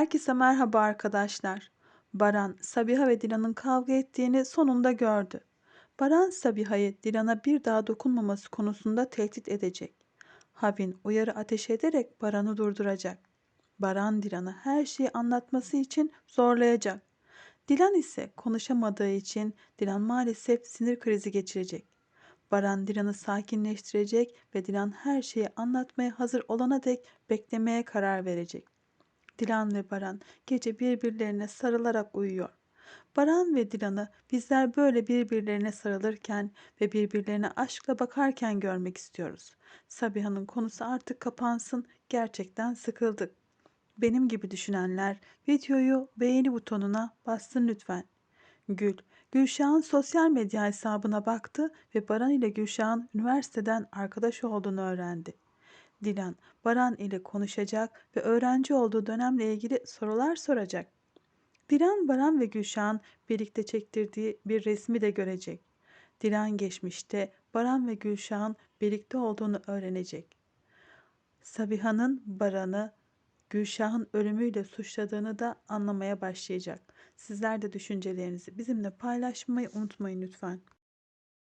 Herkese merhaba arkadaşlar. Baran, Sabiha ve Dilan'ın kavga ettiğini sonunda gördü. Baran, Sabiha'yı Dilan'a bir daha dokunmaması konusunda tehdit edecek. Havin uyarı ateş ederek Baran'ı durduracak. Baran, Dilan'a her şeyi anlatması için zorlayacak. Dilan ise konuşamadığı için Dilan maalesef sinir krizi geçirecek. Baran Dilan'ı sakinleştirecek ve Dilan her şeyi anlatmaya hazır olana dek beklemeye karar verecek. Dilan ve Baran gece birbirlerine sarılarak uyuyor. Baran ve Dilan'ı bizler böyle birbirlerine sarılırken ve birbirlerine aşkla bakarken görmek istiyoruz. Sabiha'nın konusu artık kapansın. Gerçekten sıkıldık. Benim gibi düşünenler videoyu beğeni butonuna bassın lütfen. Gül, Gülşah'ın sosyal medya hesabına baktı ve Baran ile Gülşah'ın üniversiteden arkadaş olduğunu öğrendi. Dilan, Baran ile konuşacak ve öğrenci olduğu dönemle ilgili sorular soracak. Dilan, Baran ve Gülşah'ın birlikte çektirdiği bir resmi de görecek. Dilan geçmişte Baran ve Gülşah'ın birlikte olduğunu öğrenecek. Sabiha'nın Baran'ı Gülşah'ın ölümüyle suçladığını da anlamaya başlayacak. Sizler de düşüncelerinizi bizimle paylaşmayı unutmayın lütfen.